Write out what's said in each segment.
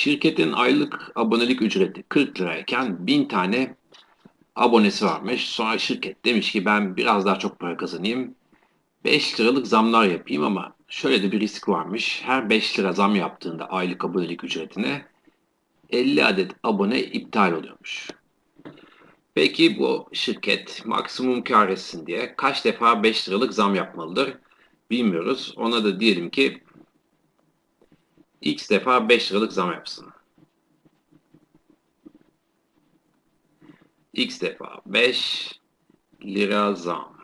Şirketin aylık abonelik ücreti 40 lirayken 1000 tane abonesi varmış. Sonra şirket demiş ki ben biraz daha çok para kazanayım. 5 liralık zamlar yapayım ama şöyle de bir risk varmış. Her 5 lira zam yaptığında aylık abonelik ücretine 50 adet abone iptal oluyormuş. Peki bu şirket maksimum kar etsin diye kaç defa 5 liralık zam yapmalıdır? Bilmiyoruz. Ona da diyelim ki x defa 5 liralık zam yapsın. x defa 5 lira zam.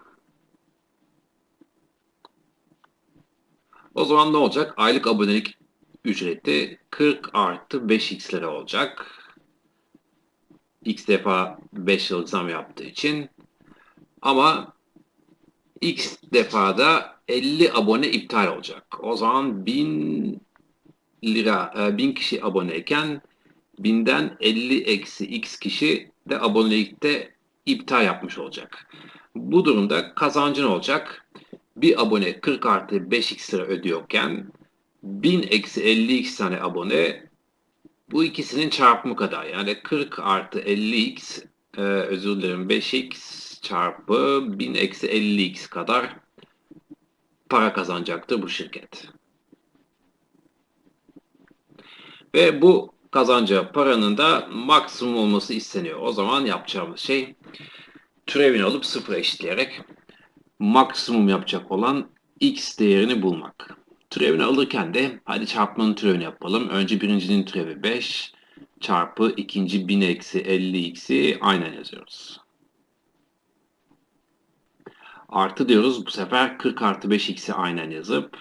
O zaman ne olacak? Aylık abonelik ücreti 40 artı 5x lira olacak. X defa 5 yıllık zam yaptığı için. Ama X defada 50 abone iptal olacak. O zaman 1000 lira, 1000 e, kişi aboneyken 1000'den 50 eksi X kişi de abonelikte iptal yapmış olacak. Bu durumda kazancın olacak. Bir abone 40 artı 5x lira ödüyorken 1000 eksi 50x tane abone bu ikisinin çarpımı kadar. Yani 40 artı 50x e, özür dilerim 5x çarpı 1000 eksi 50x kadar para kazanacaktır bu şirket. Ve bu kazanacağı paranın da maksimum olması isteniyor. O zaman yapacağımız şey türevini alıp sıfıra eşitleyerek maksimum yapacak olan x değerini bulmak. Türevini alırken de hadi çarpmanın türevini yapalım. Önce birincinin türevi 5 çarpı ikinci 1000 eksi 50x'i aynen yazıyoruz. Artı diyoruz bu sefer 40 artı 5x'i aynen yazıp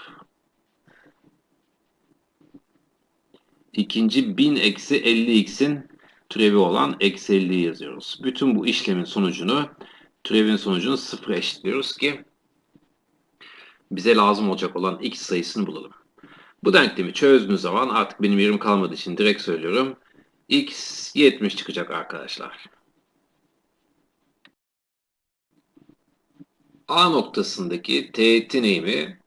ikinci 1000 eksi 50x'in türevi olan eksi 50'yi yazıyoruz. Bütün bu işlemin sonucunu türevin sonucunu sıfıra eşitliyoruz ki bize lazım olacak olan x sayısını bulalım. Bu denklemi çözdüğünüz zaman artık benim yerim kalmadığı için direkt söylüyorum. x 70 çıkacak arkadaşlar. A noktasındaki teğetin eğimi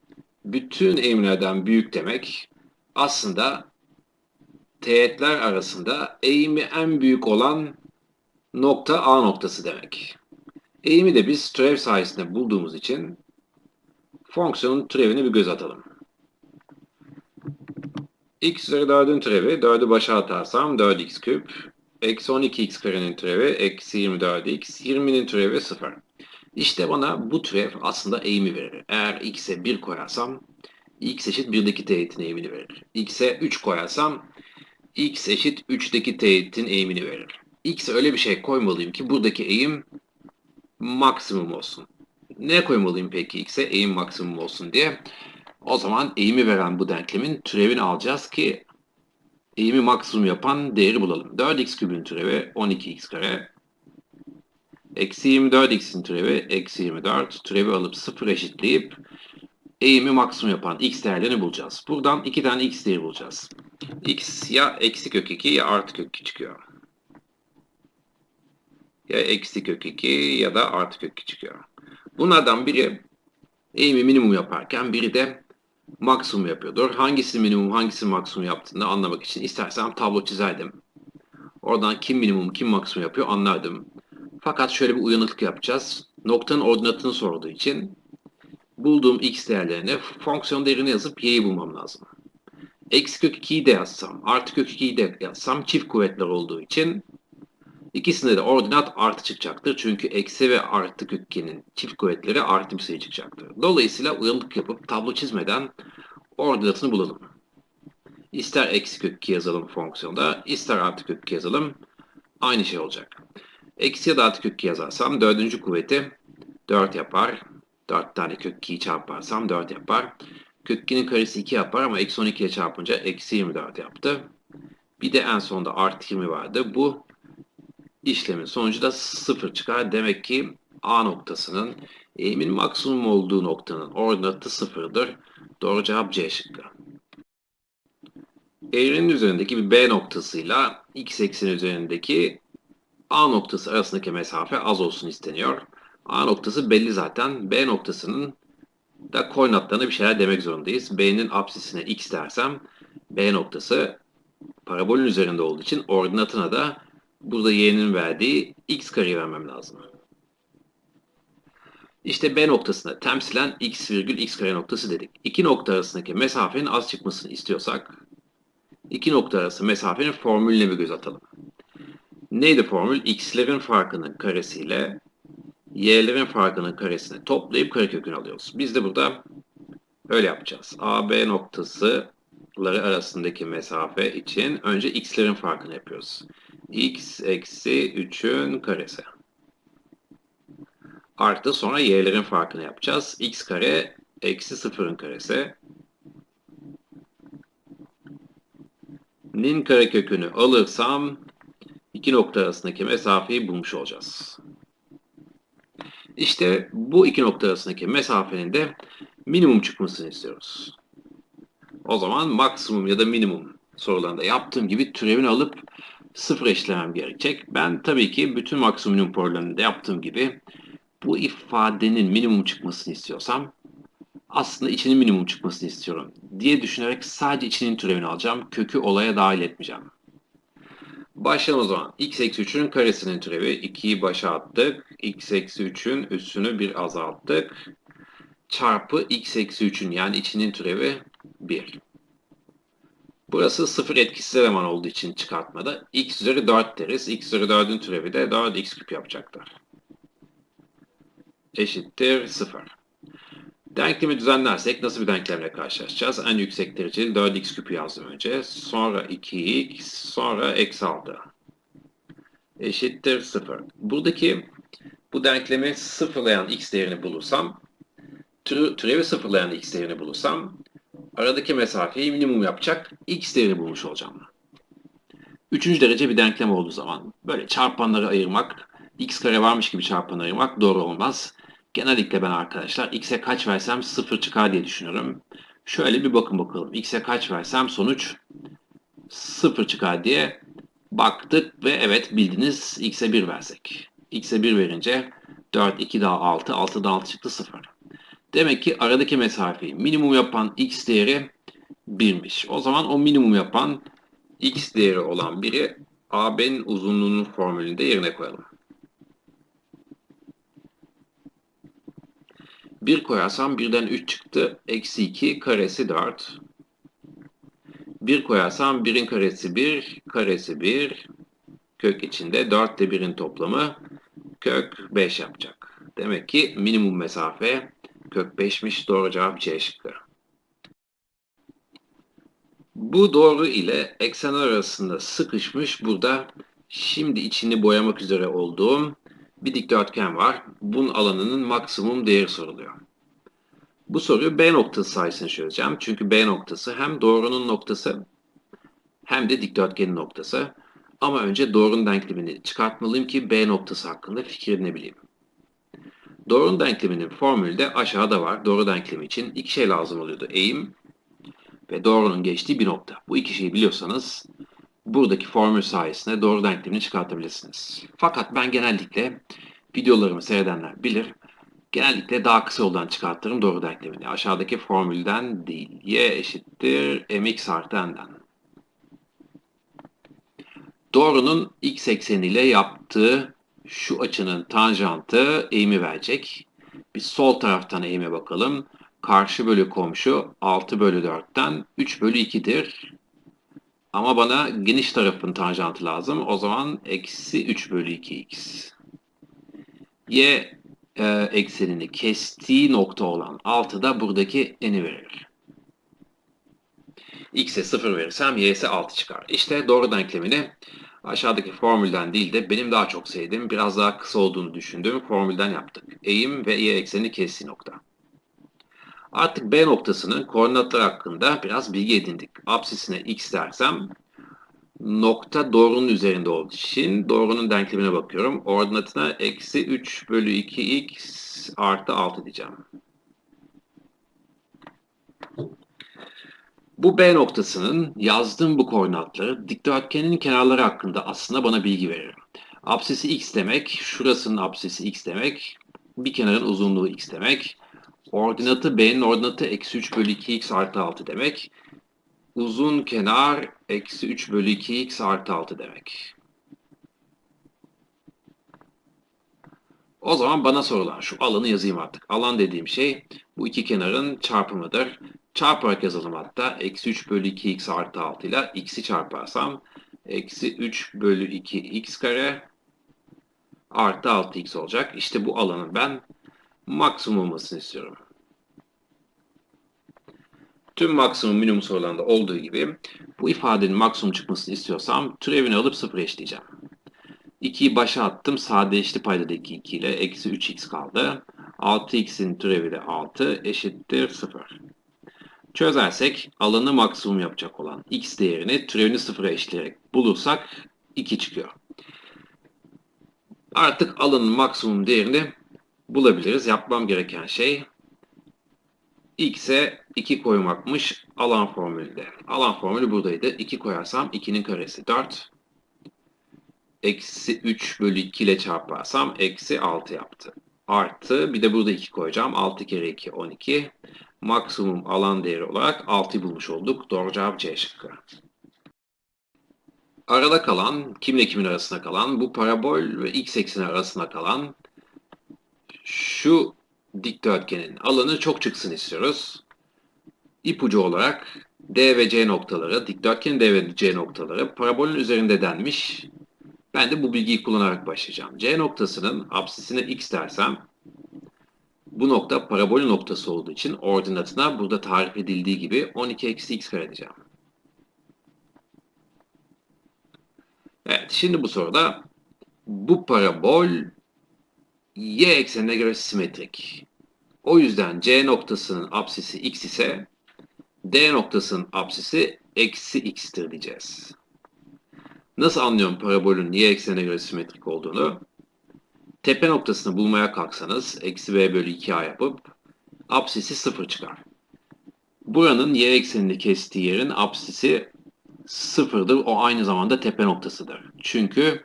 bütün eğimlerden büyük demek. Aslında teğetler arasında eğimi en büyük olan nokta A noktası demek. Eğimi de biz türev sayesinde bulduğumuz için fonksiyonun türevine bir göz atalım. x üzeri 4'ün türevi 4'ü başa atarsam 4x küp. Eksi 12x karenin türevi eksi 24x. 20'nin türevi 0. İşte bana bu türev aslında eğimi verir. Eğer x'e 1 koyarsam x eşit 1'deki teğetin eğimini verir. x'e 3 koyarsam x eşit 3'deki teğetin eğimini verir. x'e öyle bir şey koymalıyım ki buradaki eğim maksimum olsun. Ne koymalıyım peki x'e eğim maksimum olsun diye? O zaman eğimi veren bu denklemin türevini alacağız ki eğimi maksimum yapan değeri bulalım. 4x kübün türevi 12x kare. Eksi 24x'in türevi eksi 24. Türevi alıp 0 eşitleyip eğimi maksimum yapan x değerlerini bulacağız. Buradan iki tane x değeri bulacağız. X ya eksi kök 2 ya artı kök 2 çıkıyor. Ya eksi kök 2 ya da artı kök 2 çıkıyor. Bunlardan biri eğimi minimum yaparken biri de maksimum yapıyordur. Hangisi minimum hangisi maksimum yaptığını anlamak için istersem tablo çizerdim. Oradan kim minimum kim maksimum yapıyor anlardım. Fakat şöyle bir uyanıklık yapacağız. Noktanın ordinatını sorduğu için bulduğum x değerlerine fonksiyon değerini yazıp y'yi bulmam lazım. Eksi kök 2'yi de yazsam, artı kök 2'yi de yazsam çift kuvvetler olduğu için İkisinde de ordinat artı çıkacaktır. Çünkü eksi ve artı kökenin çift kuvvetleri artı bir sayı çıkacaktır. Dolayısıyla uyanık yapıp tablo çizmeden ordinatını bulalım. İster eksi kök 2 yazalım fonksiyonda, ister artı kök 2 yazalım. Aynı şey olacak. Eksi ya da artı kök 2 yazarsam dördüncü kuvveti 4 yapar. 4 tane kök 2'yi çarparsam 4 yapar. Kök 2'nin karesi 2 yapar ama eksi 12 ile çarpınca eksi 24 yaptı. Bir de en sonunda artı 20 vardı. Bu işlemin sonucu da sıfır çıkar. Demek ki A noktasının eğimin maksimum olduğu noktanın ordinatı sıfırdır. Doğru cevap C şıkkı. Eğrinin üzerindeki bir B noktasıyla x ekseni üzerindeki A noktası arasındaki mesafe az olsun isteniyor. A noktası belli zaten. B noktasının da koordinatlarına bir şeyler demek zorundayız. B'nin apsisine x dersem B noktası parabolün üzerinde olduğu için ordinatına da burada y'nin verdiği x kareyi vermem lazım. İşte B noktasına temsilen x virgül x kare noktası dedik. İki nokta arasındaki mesafenin az çıkmasını istiyorsak iki nokta arası mesafenin formülüne bir göz atalım. Neydi formül? x'lerin farkının karesiyle y'lerin farkının karesini toplayıp karekökünü alıyoruz. Biz de burada öyle yapacağız. AB noktasıları arasındaki mesafe için önce x'lerin farkını yapıyoruz. x eksi 3'ün karesi. Artı sonra y'lerin farkını yapacağız. x kare eksi 0'ın karesi. Nin karekökünü alırsam iki nokta arasındaki mesafeyi bulmuş olacağız. İşte bu iki nokta arasındaki mesafenin de minimum çıkmasını istiyoruz. O zaman maksimum ya da minimum sorularında yaptığım gibi türevini alıp sıfır eşlemem gerekecek. Ben tabii ki bütün maksimum probleminde yaptığım gibi bu ifadenin minimum çıkmasını istiyorsam aslında içinin minimum çıkmasını istiyorum diye düşünerek sadece içinin türevini alacağım. Kökü olaya dahil etmeyeceğim. Başlayalım o zaman. x eksi 3'ün karesinin türevi 2'yi başa attık. x eksi 3'ün üssünü bir azalttık. Çarpı x eksi 3'ün yani içinin türevi 1. Burası sıfır etkisiz eleman olduğu için çıkartmada x üzeri 4 deriz. x üzeri 4'ün türevi de 4x küp yapacaktır. Eşittir 0. Denklemi düzenlersek nasıl bir denklemle karşılaşacağız? En yüksek dereceli 4x küpü yazdım önce. Sonra 2x, sonra eksi 6. Eşittir 0. Buradaki bu denklemi sıfırlayan x değerini bulursam, türevi sıfırlayan x değerini bulursam, aradaki mesafeyi minimum yapacak x değerini bulmuş olacağım. Üçüncü derece bir denklem olduğu zaman böyle çarpanları ayırmak, x kare varmış gibi çarpanları ayırmak doğru olmaz. Genellikle ben arkadaşlar x'e kaç versem 0 çıkar diye düşünüyorum. Şöyle bir bakın bakalım. x'e kaç versem sonuç 0 çıkar diye baktık ve evet bildiniz x'e 1 versek. x'e 1 verince 4, 2 daha 6, 6 daha 6 çıktı 0. Demek ki aradaki mesafeyi minimum yapan x değeri 1'miş. O zaman o minimum yapan x değeri olan biri AB'nin uzunluğunun formülünde yerine koyalım. 1 koyarsam 1'den 3 çıktı. Eksi 2 karesi 4. 1 koyarsam 1'in karesi 1, karesi 1. Kök içinde 4 ile 1'in toplamı kök 5 yapacak. Demek ki minimum mesafe kök 5'miş. Doğru cevap C şıkkı. Bu doğru ile eksenler arasında sıkışmış burada şimdi içini boyamak üzere olduğum bir dikdörtgen var. Bunun alanının maksimum değeri soruluyor. Bu soruyu B noktası sayesinde çözeceğim. Çünkü B noktası hem doğrunun noktası hem de dikdörtgenin noktası. Ama önce doğrunun denklemini çıkartmalıyım ki B noktası hakkında fikir edinebileyim. Doğrunun denkleminin formülü de aşağıda var. Doğru denklemi için iki şey lazım oluyordu. Eğim ve doğrunun geçtiği bir nokta. Bu iki şeyi biliyorsanız buradaki formül sayesinde doğru denklemini çıkartabilirsiniz. Fakat ben genellikle videolarımı seyredenler bilir. Genellikle daha kısa yoldan çıkartırım doğru denklemini. Aşağıdaki formülden değil. Y eşittir mx artı n'den. Doğrunun x ekseniyle yaptığı şu açının tanjantı eğimi verecek. Biz sol taraftan eğime bakalım. Karşı bölü komşu 6 bölü 4'ten 3 bölü 2'dir. Ama bana geniş tarafın tanjantı lazım. O zaman eksi 3 bölü 2x. Y e, eksenini kestiği nokta olan 6 da buradaki n'i verir. X'e 0 verirsem y'se 6 çıkar. İşte doğru denklemini aşağıdaki formülden değil de benim daha çok sevdiğim, biraz daha kısa olduğunu düşündüğüm formülden yaptık. Eğim ve y ekseni kestiği nokta. Artık B noktasının koordinatları hakkında biraz bilgi edindik. Apsisine x dersem nokta doğrunun üzerinde olduğu için doğrunun denklemine bakıyorum. Ordinatına eksi 3 bölü 2x artı 6 diyeceğim. Bu B noktasının yazdığım bu koordinatları dikdörtgenin kenarları hakkında aslında bana bilgi verir. Apsisi x demek, şurasının apsisi x demek, bir kenarın uzunluğu x demek. Ordinatı B'nin ordinatı eksi 3 bölü 2x artı 6 demek. uzun kenar eksi 3 bölü 2x artı 6 demek. O zaman bana sorulan şu alanı yazayım artık. Alan dediğim şey bu iki kenarın çarpımıdır. Çarparak yazalım hatta. Eksi 3 bölü 2x artı 6 ile x'i çarparsam eksi 3 bölü 2 x kare artı 6x olacak. İşte bu alanın ben maksimum olmasını istiyorum. Tüm maksimum minimum sorularında olduğu gibi bu ifadenin maksimum çıkmasını istiyorsam türevini alıp sıfır eşleyeceğim. 2'yi başa attım. Sadeleşti paydadaki 2 ile. Eksi 3x kaldı. 6x'in türevi de 6 eşittir 0. Çözersek alanı maksimum yapacak olan x değerini türevini sıfıra eşleyerek bulursak 2 çıkıyor. Artık alanın maksimum değerini bulabiliriz. Yapmam gereken şey x'e 2 koymakmış alan formülünde. Alan formülü buradaydı. 2 koyarsam 2'nin karesi 4. Eksi 3 bölü 2 ile çarparsam eksi 6 yaptı. Artı bir de burada 2 koyacağım. 6 kere 2 12. Maksimum alan değeri olarak 6'yı bulmuş olduk. Doğru cevap C şıkkı. Arada kalan, kimle kimin arasında kalan, bu parabol ve x ekseni arasında kalan şu dikdörtgenin alanı çok çıksın istiyoruz. İpucu olarak D ve C noktaları, dikdörtgenin D ve C noktaları parabolün üzerinde denmiş. Ben de bu bilgiyi kullanarak başlayacağım. C noktasının apsisine x dersem bu nokta parabolün noktası olduğu için ordinatına burada tarif edildiği gibi 12 eksi x kare diyeceğim. Evet, şimdi bu soruda bu parabol y eksenine göre simetrik. O yüzden C noktasının apsisi x ise D noktasının apsisi eksi x'tir diyeceğiz. Nasıl anlıyorum parabolün y eksenine göre simetrik olduğunu? Tepe noktasını bulmaya kalksanız eksi b bölü 2a yapıp apsisi 0 çıkar. Buranın y eksenini kestiği yerin apsisi sıfırdır. O aynı zamanda tepe noktasıdır. Çünkü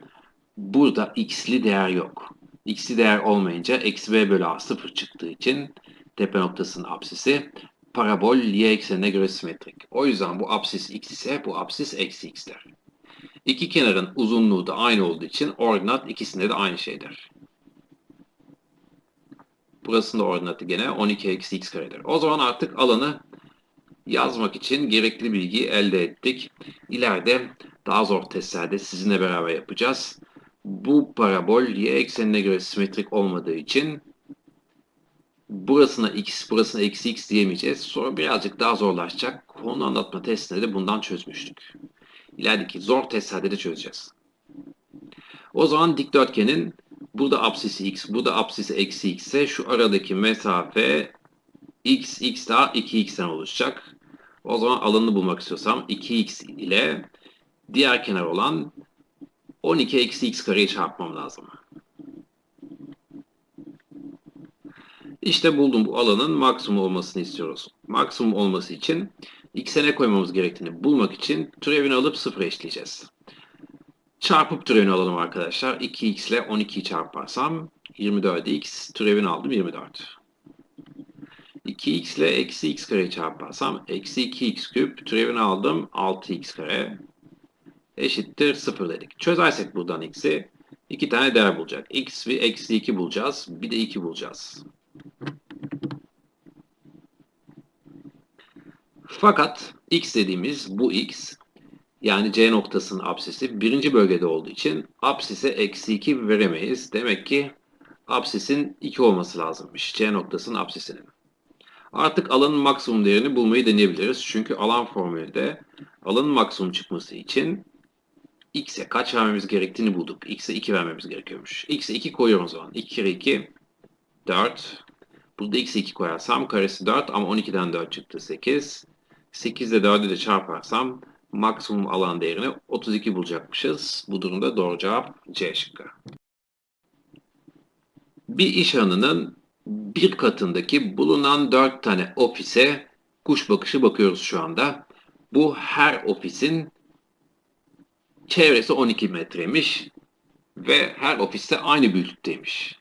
burada x'li değer yok. X'li değer olmayınca eksi b bölü a sıfır çıktığı için tepe noktasının apsisi parabol y eksenine göre simetrik. O yüzden bu apsis x ise bu apsis eksi x'tir. İki kenarın uzunluğu da aynı olduğu için ordinat ikisinde de aynı şeydir. Burasının da ordinatı gene 12 eksi x karedir. O zaman artık alanı yazmak için gerekli bilgiyi elde ettik. İleride daha zor testlerde sizinle beraber yapacağız. Bu parabol y eksenine göre simetrik olmadığı için burasına x, burasına eksi x diyemeyeceğiz. Sonra birazcık daha zorlaşacak. Konu anlatma testinde de bundan çözmüştük. İlerideki zor testlerde de çözeceğiz. O zaman dikdörtgenin burada apsisi x, burada apsisi eksi x ise şu aradaki mesafe x, x daha 2x'ten oluşacak. O zaman alanını bulmak istiyorsam 2x ile diğer kenar olan 12 eksi x kareyi çarpmam lazım. İşte buldum bu alanın maksimum olmasını istiyoruz. Maksimum olması için x'e ne koymamız gerektiğini bulmak için türevini alıp sıfır eşleyeceğiz. Çarpıp türevini alalım arkadaşlar. 2x ile 12'yi çarparsam 24x türevini aldım 24. 2x ile eksi x kareyi çarparsam eksi 2x küp türevini aldım 6x kare eşittir 0 dedik. Çözersek buradan x'i iki tane değer bulacak. x ve eksi 2 bulacağız. Bir de 2 bulacağız. Fakat x dediğimiz bu x yani C noktasının apsisi birinci bölgede olduğu için apsise eksi 2 veremeyiz. Demek ki apsisin 2 olması lazımmış. C noktasının apsisinin. Artık alanın maksimum değerini bulmayı deneyebiliriz. Çünkü alan formülde alanın maksimum çıkması için x'e kaç vermemiz gerektiğini bulduk. x'e 2 vermemiz gerekiyormuş. x'e 2 koyuyorum o zaman. 2 kere 2 4. Burada x'e 2 koyarsam karesi 4 ama 12'den 4 çıktı 8. 8 ile 4'ü de çarparsam maksimum alan değerini 32 bulacakmışız. Bu durumda doğru cevap C şıkkı. Bir iş alanının bir katındaki bulunan 4 tane ofise kuş bakışı bakıyoruz şu anda. Bu her ofisin çevresi 12 metreymiş ve her ofiste aynı büyüklükteymiş.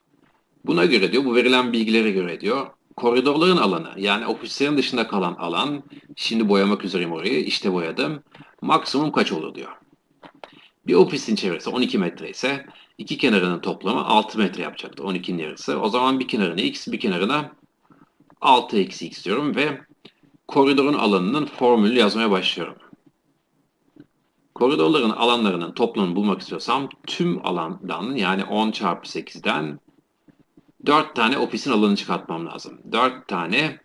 Buna göre diyor, bu verilen bilgilere göre diyor, koridorların alanı yani ofislerin dışında kalan alan şimdi boyamak üzereyim orayı işte boyadım maksimum kaç olur diyor. Bir ofisin çevresi 12 metre ise iki kenarının toplamı 6 metre yapacaktı 12'nin yarısı. O zaman bir kenarına x bir kenarına 6 eksi x diyorum ve koridorun alanının formülü yazmaya başlıyorum. Koridorların alanlarının toplamını bulmak istiyorsam tüm alandan yani 10 çarpı 8'den 4 tane ofisin alanını çıkartmam lazım. 4 tane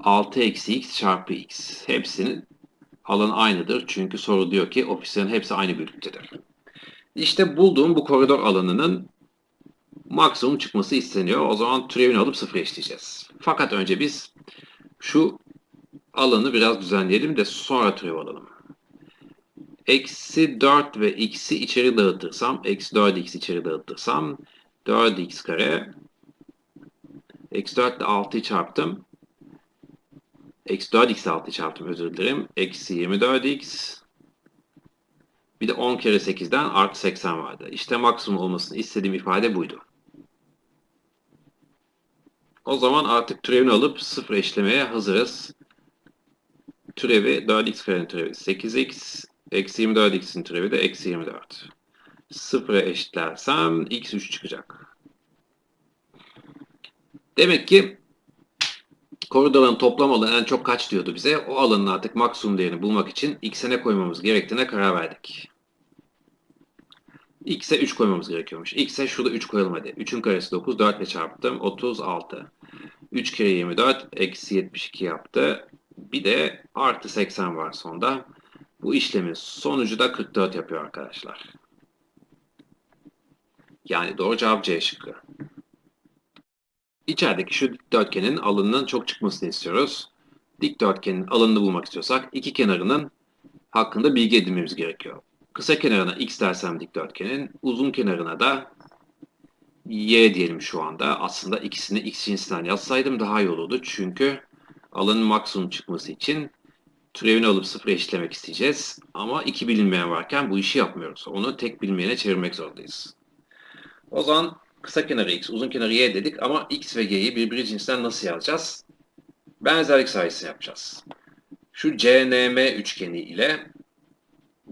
6 eksi x çarpı x. Hepsinin alanı aynıdır. Çünkü soru diyor ki ofislerin hepsi aynı büyüklüktedir. İşte bulduğum bu koridor alanının maksimum çıkması isteniyor. O zaman türevini alıp sıfır eşleyeceğiz. Fakat önce biz şu alanı biraz düzenleyelim de sonra türev alalım. Eksi 4 ve x'i içeri dağıtırsam, eksi 4x içeri dağıtırsam 4x kare Eksi 4 ile 6'yı çarptım. Eksi 4x ile 6'yı çarptım özür dilerim. Eksi 24x. Bir de 10 kere 8'den artı 80 vardı. İşte maksimum olmasını istediğim ifade buydu. O zaman artık türevini alıp sıfır eşlemeye hazırız. Türevi 4x karenin türevi 8x. Eksi 24x'in türevi de eksi 24. Sıfıra eşitlersem x 3 çıkacak. Demek ki koridorların toplam alanı en çok kaç diyordu bize. O alanın artık maksimum değerini bulmak için x'e ne koymamız gerektiğine karar verdik. x'e 3 koymamız gerekiyormuş. x'e şurada 3 koyalım hadi. 3'ün karesi 9, 4 ile çarptım. 36. 3 kere 24, eksi 72 yaptı. Bir de artı 80 var sonda. Bu işlemin sonucu da 44 yapıyor arkadaşlar. Yani doğru cevap C şıkkı. İçerideki şu dikdörtgenin alanının çok çıkmasını istiyoruz. Dikdörtgenin alanını bulmak istiyorsak iki kenarının hakkında bilgi edinmemiz gerekiyor. Kısa kenarına x dersem dikdörtgenin, uzun kenarına da y diyelim şu anda. Aslında ikisini x cinsinden yazsaydım daha iyi olurdu. Çünkü alanın maksimum çıkması için türevini alıp sıfır eşitlemek isteyeceğiz. Ama iki bilinmeyen varken bu işi yapmıyoruz. Onu tek bilinmeyene çevirmek zorundayız. O zaman kısa kenarı x, uzun kenarı y dedik ama x ve y'yi birbiri cinsinden nasıl yazacağız? Benzerlik sayesinde yapacağız. Şu CNM üçgeni ile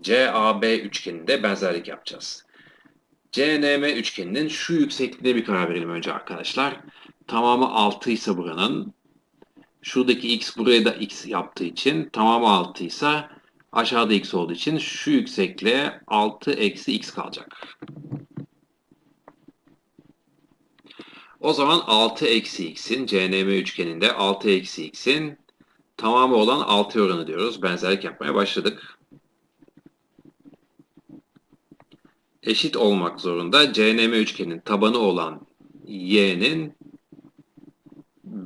CAB üçgeninde benzerlik yapacağız. CNM üçgeninin şu yüksekliğine bir karar verelim önce arkadaşlar. Tamamı 6 ise buranın, şuradaki x buraya da x yaptığı için tamamı 6 ise aşağıda x olduğu için şu yüksekliğe 6 eksi x kalacak. O zaman 6 eksi x'in CNM üçgeninde 6 eksi x'in tamamı olan 6 oranı diyoruz. Benzerlik yapmaya başladık. Eşit olmak zorunda CNM üçgenin tabanı olan y'nin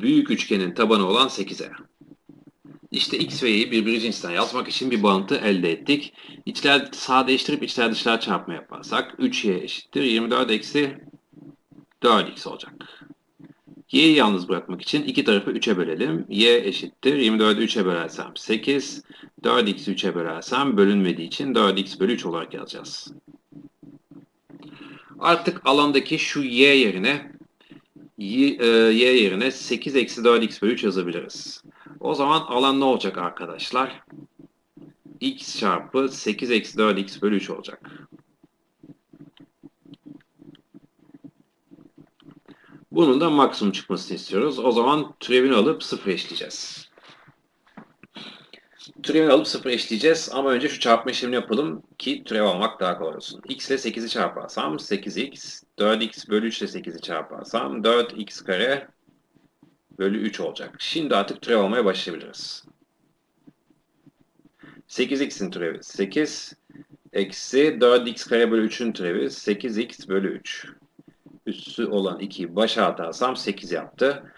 büyük üçgenin tabanı olan 8'e. İşte x ve y'yi birbiri cinsinden yazmak için bir bağıntı elde ettik. İçler sadeleştirip içler dışlar çarpma yaparsak 3y eşittir 24 eksi 4x olacak. Y'yi yalnız bırakmak için iki tarafı 3'e bölelim. Y eşittir. 24'ü 3'e bölersem 8. 4x'i 3'e bölersem bölünmediği için 4x bölü 3 olarak yazacağız. Artık alandaki şu y yerine e, y yerine 8 eksi 4x bölü 3 yazabiliriz. O zaman alan ne olacak arkadaşlar? x çarpı 8 eksi 4x bölü 3 olacak. Bunun da maksimum çıkmasını istiyoruz. O zaman türevini alıp sıfır eşleyeceğiz. Türevini alıp sıfır eşleyeceğiz ama önce şu çarpma işlemini yapalım ki türev almak daha kolay olsun. x ile 8'i çarparsam 8x, 4x bölü 3 ile 8'i çarparsam 4x kare bölü 3 olacak. Şimdi artık türev almaya başlayabiliriz. 8x'in türevi 8, eksi 4x kare bölü 3'ün türevi 8x bölü 3 üssü olan 2'yi başa atarsam 8 yaptı.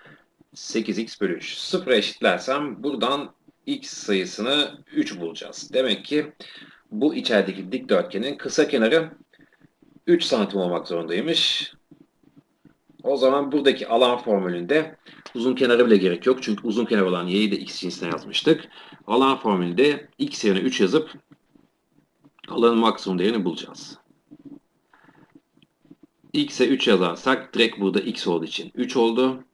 8x bölü 3. 0 eşitlersem buradan x sayısını 3 bulacağız. Demek ki bu içerideki dikdörtgenin kısa kenarı 3 santim olmak zorundaymış. O zaman buradaki alan formülünde uzun kenarı bile gerek yok. Çünkü uzun kenar olan y'yi de x cinsine yazmıştık. Alan formülünde x yerine 3 yazıp alanın maksimum değerini bulacağız x'e 3 yazarsak direkt burada x olduğu için 3 oldu.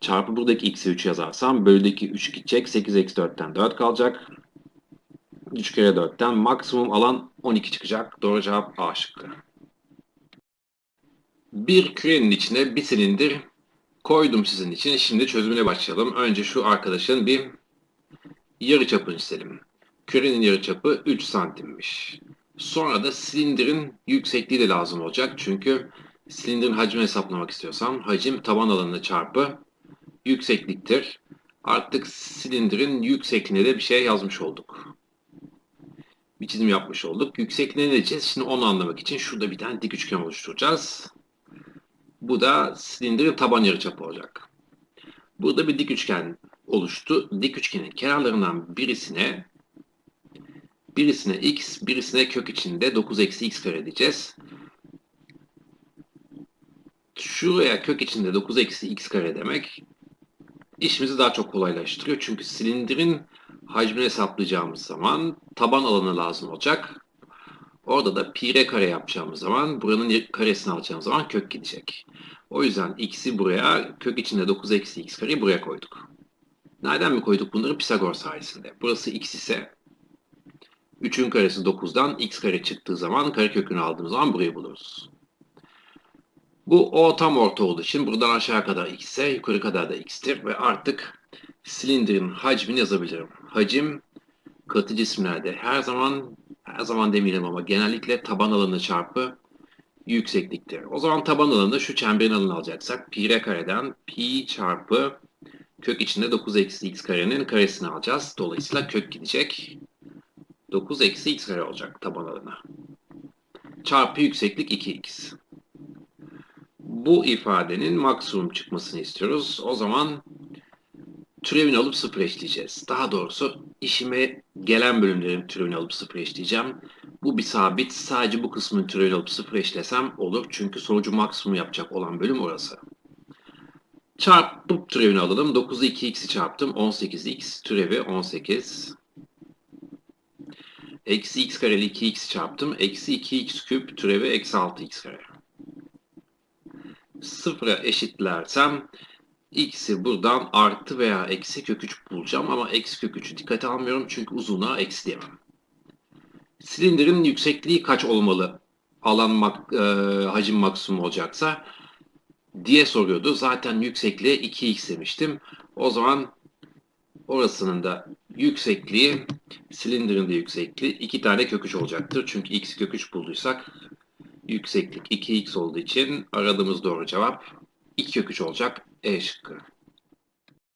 Çarpı buradaki x'e 3 yazarsam bölüdeki 3 gidecek. 8 eksi 4'ten 4 kalacak. 3 kere 4'ten maksimum alan 12 çıkacak. Doğru cevap A şıkkı. Bir kürenin içine bir silindir koydum sizin için. Şimdi çözümüne başlayalım. Önce şu arkadaşın bir yarıçapını çizelim. Kürenin yarıçapı 3 santimmiş. Sonra da silindirin yüksekliği de lazım olacak. Çünkü silindirin hacmini hesaplamak istiyorsam hacim taban alanı çarpı yüksekliktir. Artık silindirin yüksekliğine de bir şey yazmış olduk. Bir çizim yapmış olduk. Yüksekliğine ne diyeceğiz? Şimdi onu anlamak için şurada bir tane dik üçgen oluşturacağız. Bu da silindirin taban yarıçapı olacak. Burada bir dik üçgen oluştu. Dik üçgenin kenarlarından birisine birisine x, birisine kök içinde 9 eksi x kare diyeceğiz. Şuraya kök içinde 9 eksi x kare demek işimizi daha çok kolaylaştırıyor. Çünkü silindirin hacmini hesaplayacağımız zaman taban alanı lazım olacak. Orada da pi r kare yapacağımız zaman buranın karesini alacağımız zaman kök gidecek. O yüzden x'i buraya kök içinde 9 eksi x kareyi buraya koyduk. Nereden mi koyduk bunları? Pisagor sayesinde. Burası x ise 3'ün karesi 9'dan x kare çıktığı zaman kare kökünü aldığımız zaman burayı buluruz. Bu o tam orta olduğu için buradan aşağı kadar x ise yukarı kadar da x'tir ve artık silindirin hacmini yazabilirim. Hacim katı cisimlerde her zaman her zaman demeyelim ama genellikle taban alanı çarpı yüksekliktir. O zaman taban alanında şu çemberin alanını alacaksak pi r kareden pi çarpı kök içinde 9 eksi x karenin karesini alacağız. Dolayısıyla kök gidecek. 9 eksi x kare olacak taban alanı. Çarpı yükseklik 2x. Bu ifadenin maksimum çıkmasını istiyoruz. O zaman türevini alıp sıfır eşleyeceğiz. Daha doğrusu işime gelen bölümlerin türevini alıp sıfır eşleyeceğim. Bu bir sabit. Sadece bu kısmın türevini alıp sıfır eşlesem olur. Çünkü sonucu maksimum yapacak olan bölüm orası. Çarpıp türevini alalım. 9'u 2x'i çarptım. 18x türevi 18. Eksi x kareli 2x çarptım. Eksi 2x küp türevi eksi 6x kare. Sıfıra eşitlersem x'i buradan artı veya eksi kök 3 bulacağım ama eksi kök 3'ü dikkate almıyorum çünkü uzunluğa eksi diyemem. Silindirin yüksekliği kaç olmalı? Alan mak e, hacim maksimum olacaksa diye soruyordu. Zaten yüksekliğe 2x demiştim. O zaman orasının da yüksekliği silindirin de yüksekliği iki tane kök 3 olacaktır. Çünkü x kök 3 bulduysak yükseklik 2x olduğu için aradığımız doğru cevap 2 kök 3 olacak. E şıkkı.